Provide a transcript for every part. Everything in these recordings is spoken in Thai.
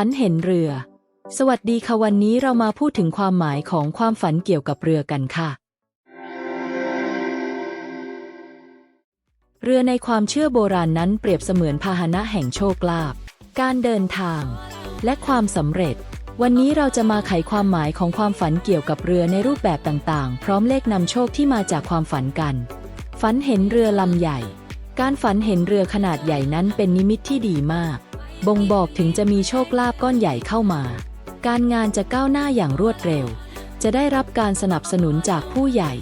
ฝันเห็นเรือ สวัสดีค่ะวันนี้เรามาพูดถึงความหมายของความฝันเกี่ยวกับเรือกันค่ะ เรือในความเชื่อโบราณนั้นเปรียบเสมือนพาหนะแห่งโชคลาภ การเดินทาง และความสำเร็จ วันนี้เราจะมาไขความหมายของความฝันเกี่ยวกับเรือในรูปแบบต่างๆ พร้อมเลขนำโชคที่มาจากความฝันกัน ฝันเห็นเรือลำใหญ่ การฝันเห็นเรือขนาดใหญ่นั้นเป็นนิมิตที่ดีมาก บ่งบอกถึงจะมีโชคลาภก้อนใหญ่เข้ามา การงานจะก้าวหน้าอย่างรวดเร็ว จะได้รับการสนับสนุนจากผู้ใหญ่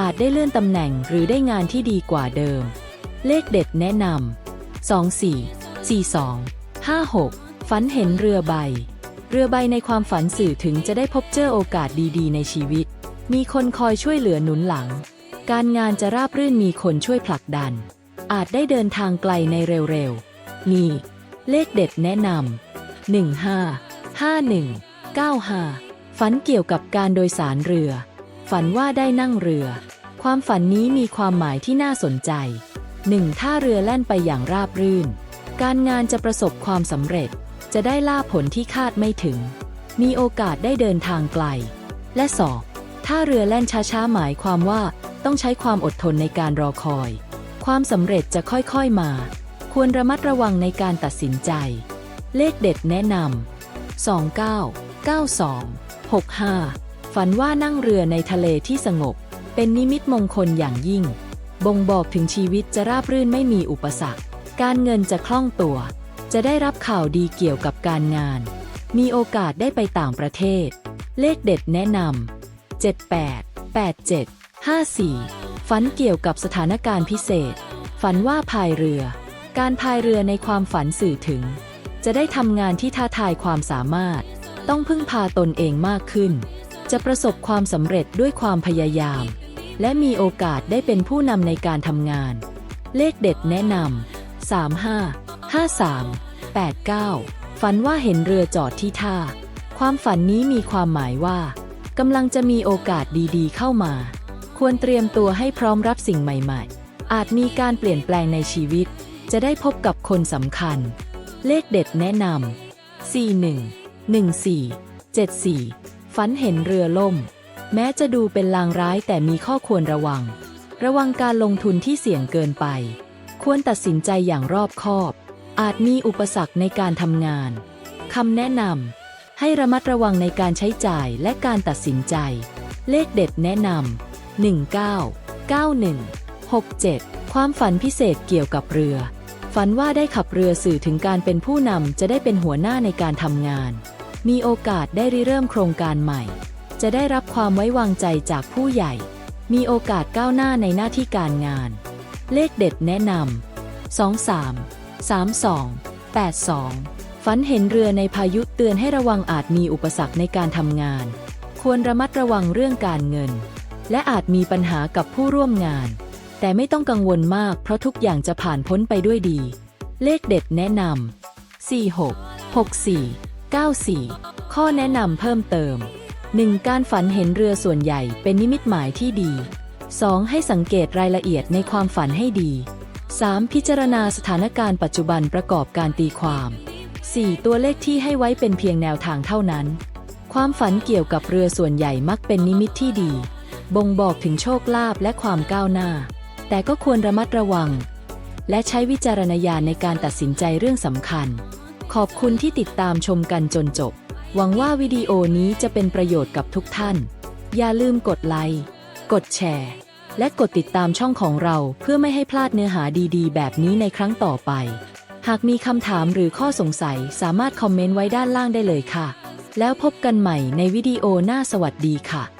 อาจได้เลื่อนตำแหน่งหรือได้งานที่ดีกว่าเดิม เลขเด็ดแนะนำ24 42 56 ฝันเห็นเรือใบ เรือใบในความฝันสื่อถึงจะได้พบเจอโอกาสดีๆ ในชีวิต มีคนคอยช่วยเหลือหนุนหลัง การงานจะราบรื่นมีคนช่วยผลักดัน อาจได้เดินทางไกลในเร็วๆมี เลขเด็ดแนะนำ15 51 95 ฝันเกี่ยวกับการโดยสารเรือ ฝันว่าได้นั่งเรือ ความฝันนี้มีความหมายที่น่าสนใจ 1. ถ้าเรือแล่นไปอย่างราบรื่น การงานจะประสบความสำเร็จ จะได้ล่าผลที่คาดไม่ถึง มีโอกาสได้เดินทางไกล และ 2. ถ้าเรือแล่นช้าๆหมายความว่าต้องใช้ความอดทนในการรอคอย ความสำเร็จจะค่อยๆมา ควรระมัดระวังในการตัดสินใจ เลขเด็ดแนะนำ29 92 65 ฝันว่านั่งเรือในทะเลที่สงบ เป็นนิมิตมงคลอย่างยิ่ง บ่งบอกถึงชีวิตจะราบรื่นไม่มีอุปสรรค การเงินจะคล่องตัว จะได้รับข่าวดีเกี่ยวกับการงาน มีโอกาสได้ไปต่างประเทศ เลขเด็ดแนะนำ78 87 54 ฝันเกี่ยวกับสถานการณ์พิเศษ ฝันว่าพายเรือ การพายเรือในความฝันสื่อถึง จะได้ทำงานที่ท้าทายความสามารถ ต้องพึ่งพาตนเองมากขึ้น จะประสบความสำเร็จด้วยความพยายาม และมีโอกาสได้เป็นผู้นำในการทำงาน เลขเด็ดแนะนำ35 53 89 ฝันว่าเห็นเรือจอดที่ท่า ความฝันนี้มีความหมายว่ากำลังจะมีโอกาสดีๆ เข้ามา ควรเตรียมตัวให้พร้อมรับสิ่งใหม่ ๆ อาจมีการเปลี่ยนแปลงในชีวิต จะได้พบกับคนสำคัญ เลขเด็ดแนะนำ41 14 74 ฝันเห็นเรือล่ม แม้จะดูเป็นลางร้ายแต่มีข้อควรระวัง ระวังการลงทุนที่เสี่ยงเกินไป ควรตัดสินใจอย่างรอบคอบ อาจมีอุปสรรคในการทำงานคำแนะนำให้ระมัดระวังในการใช้จ่ายและการตัดสินใจ เลขเด็ดแนะนำ19 91 67 ความฝันพิเศษเกี่ยวกับเรือ ฝันว่าได้ขับเรือสื่อถึงการเป็นผู้นำจะได้เป็นหัวหน้าในการทำงาน มีโอกาสได้ริเริ่มโครงการใหม่ จะได้รับความไว้วางใจจากผู้ใหญ่ มีโอกาสก้าวหน้าในหน้าที่การงาน เลขเด็ดแนะนำ23 32 82 ฝันเห็นเรือในพายุเตือนให้ระวังอาจมีอุปสรรคในการทำงาน ควรระมัดระวังเรื่องการเงิน และอาจมีปัญหากับผู้ร่วมงาน แต่ไม่ต้องกังวลมากเพราะทุกอย่างจะผ่านพ้นไปด้วยดี เลขเด็ดแนะนำ46 64 94 ข้อแนะนำเพิ่มเติม 1. การฝันเห็นเรือส่วนใหญ่เป็นนิมิตหมายที่ดี 2. ให้สังเกตรายละเอียดในความฝันให้ดี 3. พิจารณาสถานการณ์ปัจจุบันประกอบการตีความ 4. ตัวเลขที่ให้ไว้เป็นเพียงแนวทางเท่านั้น ความฝันเกี่ยวกับเรือส่วนใหญ่มักเป็นนิมิตที่ดี บ่งบอกถึงโชคลาภและความก้าวหน้า แต่ก็ควรระมัดระวัง และใช้วิจารณญาณในการตัดสินใจเรื่องสำคัญ ขอบคุณที่ติดตามชมกันจนจบ หวังว่าวิดีโอนี้จะเป็นประโยชน์กับทุกท่าน อย่าลืมกดไลค์ กดแชร์ และกดติดตามช่องของเราเพื่อไม่ให้พลาดเนื้อหาดีๆ แบบนี้ในครั้งต่อไป หากมีคำถามหรือข้อสงสัยสามารถคอมเมนต์ไว้ด้านล่างได้เลยค่ะ แล้วพบกันใหม่ในวิดีโอหน้าสวัสดีค่ะ